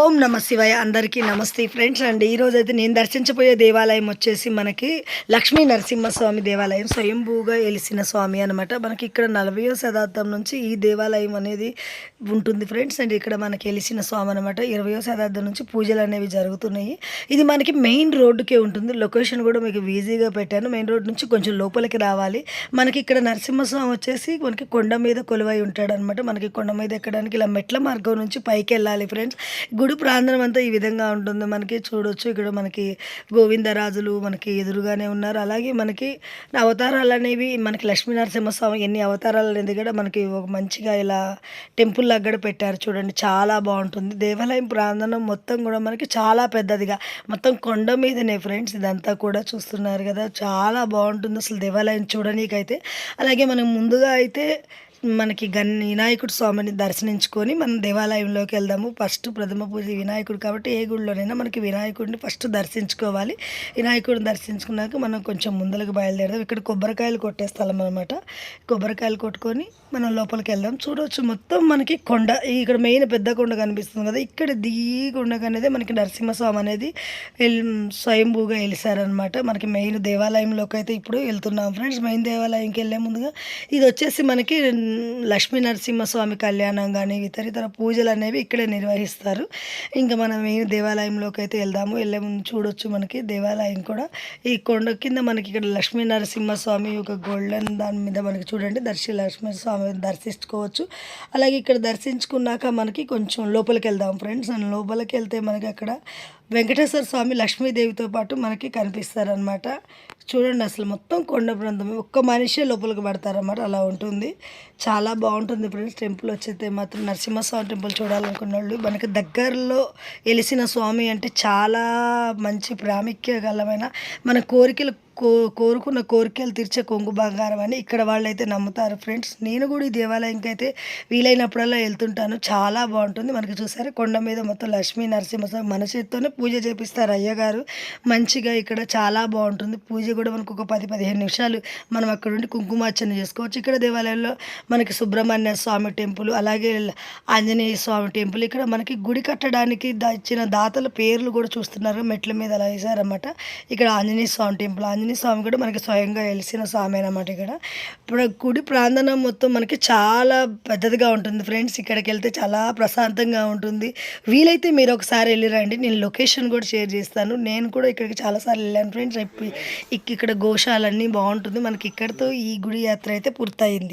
ఓం నమ శివాయ. అందరికీ నమస్తే ఫ్రెండ్స్ అండి. ఈరోజు అయితే నేను దర్శించబోయే దేవాలయం వచ్చేసి మనకి లక్ష్మీ నరసింహస్వామి దేవాలయం స్వయంభూగా వెలిసిన స్వామి అనమాట మనకి ఇక్కడ నలభైవ శతాబ్దం నుంచి ఈ దేవాలయం అనేది ఉంటుంది ఫ్రెండ్స్. అండ్ ఇక్కడ మనకి వెలిసిన స్వామి అనమాట ఇరవయో శతాబ్దం నుంచి పూజలు అనేవి జరుగుతున్నాయి. ఇది మనకి మెయిన్ రోడ్డుకే ఉంటుంది. లొకేషన్ కూడా మీకు ఈజీగా పెట్టాను. మెయిన్ రోడ్ నుంచి కొంచెం లోపలికి రావాలి. మనకి ఇక్కడ నరసింహస్వామి వచ్చేసి మనకి కొండ మీద కొలువై ఉంటాడు అనమాట మనకి కొండ మీద ఎక్కడానికి ఇలా మెట్ల మార్గం నుంచి పైకి వెళ్ళాలి ఫ్రెండ్స్. గుడి ప్రాంగణం అంతా ఈ విధంగా ఉంటుంది. మనకి చూడొచ్చు. ఇక్కడ మనకి గోవిందరాజులు మనకి ఎదురుగానే ఉన్నారు. అలాగే మనకి అవతారాలు అనేవి మనకి లక్ష్మీనరసింహస్వామి ఎన్ని అవతారాలు అనేది కూడా మనకి ఒక మంచిగా ఇలా టెంపుల్ అక్కడ కూడా పెట్టారు. చూడండి చాలా బాగుంటుంది. దేవాలయం ప్రాంగణం మొత్తం కూడా మనకి చాలా పెద్దదిగా మొత్తం కొండ మీదనే ఫ్రెండ్స్. ఇదంతా కూడా చూస్తున్నారు కదా. చాలా బాగుంటుంది అసలు దేవాలయం చూడనీకైతే. అలాగే మనం ముందుగా అయితే మనకి గన్ వినాయకుడు స్వామిని దర్శించుకొని మనం దేవాలయంలోకి వెళ్దాము. ఫస్ట్ ప్రథమ పూజ వినాయకుడు కాబట్టి ఏ గుడిలోనైనా మనకి వినాయకుడిని ఫస్ట్ దర్శించుకోవాలి. వినాయకుడిని దర్శించుకున్నాక మనం కొంచెం ముందరకు బయలుదేరదాం. ఇక్కడ కొబ్బరికాయలు కొట్టే స్థలం అనమాట కొబ్బరికాయలు కొట్టుకొని మనం లోపలికి వెళ్దాం. చూడవచ్చు మొత్తం మనకి కొండ ఇక్కడ మెయిన్ పెద్ద కొండ కనిపిస్తుంది కదా. ఇక్కడ దీ కొండ అనేది మనకి నరసింహస్వామి అనేది స్వయంభూగా వెలిసారనమాట మనకి మెయిన్ దేవాలయంలోకి అయితే ఇప్పుడు వెళ్తున్నాం ఫ్రెండ్స్. మెయిన్ దేవాలయంకి వెళ్ళే ముందుగా ఇది వచ్చేసి మనకి లక్ష్మీ నరసింహస్వామి కళ్యాణం కానీ ఇతరితర పూజలు అనేవి ఇక్కడే నిర్వహిస్తారు. ఇంకా మనం మెయిన్ దేవాలయంలోకి అయితే వెళ్దాము. వెళ్ళే ముందు చూడొచ్చు మనకి దేవాలయం కూడా. ఈ కొండ కింద మనకి ఇక్కడ లక్ష్మీ నరసింహస్వామి ఒక గోల్డెన్ దాని మీద మనకి చూడండి దర్శి లక్ష్మీ స్వామి దర్శించుకోవచ్చు. అలాగే ఇక్కడ దర్శించుకున్నాక మనకి కొంచెం లోపలికి వెళ్దాం ఫ్రెండ్స్. అండ్ లోపలికి వెళ్తే మనకి అక్కడ వెంకటేశ్వర స్వామి లక్ష్మీదేవితో పాటు మనకి కనిపిస్తారనమాట చూడండి అసలు మొత్తం కొండ ప్రాంతం ఒక్క మనిషే లోపలికి పడతారన్నమాట. అలా ఉంటుంది. చాలా బాగుంటుంది ఫ్రెండ్స్. టెంపుల్ వచ్చేస్తే మాత్రం నరసింహస్వామి టెంపుల్ చూడాలనుకున్న వాళ్ళు మనకి దగ్గరలో వెలిసిన స్వామి అంటే చాలా మంచి ప్రాముఖ్యగలమైన మన కోరికలు కో కోరుకున్న కోరికలు తీర్చే కొంగు బంగారం అని ఇక్కడ వాళ్ళైతే నమ్ముతారు ఫ్రెండ్స్. నేను కూడా ఈ దేవాలయంకి అయితే వీలైనప్పుడల్లా వెళ్తుంటాను. చాలా బాగుంటుంది. మనకి చూసారు కొండ మీద మొత్తం లక్ష్మీ నరసింహస్వామి మన చేత్తోనే పూజ చేపిస్తారు అయ్యగారు. మంచిగా ఇక్కడ చాలా బాగుంటుంది. పూజ కూడా మనకు ఒక పది పదిహేను నిమిషాలు మనం అక్కడ ఉండి కుంకుమార్చన చేసుకోవచ్చు. ఇక్కడ దేవాలయంలో మనకి సుబ్రహ్మణ్య స్వామి టెంపుల్ అలాగే ఆంజనేయ స్వామి టెంపుల్. ఇక్కడ మనకి గుడి కట్టడానికి దా- ఇచ్చిన దాతల పేర్లు కూడా చూస్తున్నారు. మెట్ల మీద అలా వేసారన్నమాట ఇక్కడ ఆంజనేయ స్వామి టెంపుల్ ఆంజనేయ స్వామి కూడా మనకి స్వయంగా వెలిసిన స్వామి అనమాట ఇక్కడ. ఇప్పుడు గుడి ప్రాంగణం మొత్తం మనకి చాలా పెద్దదిగా ఉంటుంది. ఫ్రెండ్స్ ఇక్కడికి వెళ్తే చాలా ప్రశాంతంగా ఉంటుంది. వీలైతే మీరు ఒకసారి వెళ్ళి రండి. నేను లొకేషన్ కూడా షేర్ చేస్తాను. నేను కూడా ఇక్కడికి చాలాసార్లు వెళ్ళాను. ఫ్రెండ్స్ ఇక్కడ గోశాలన్నీ బాగుంటుంది. మనకి ఇక్కడితో ఈ గుడి యాత్ర అయితే పూర్తయింది.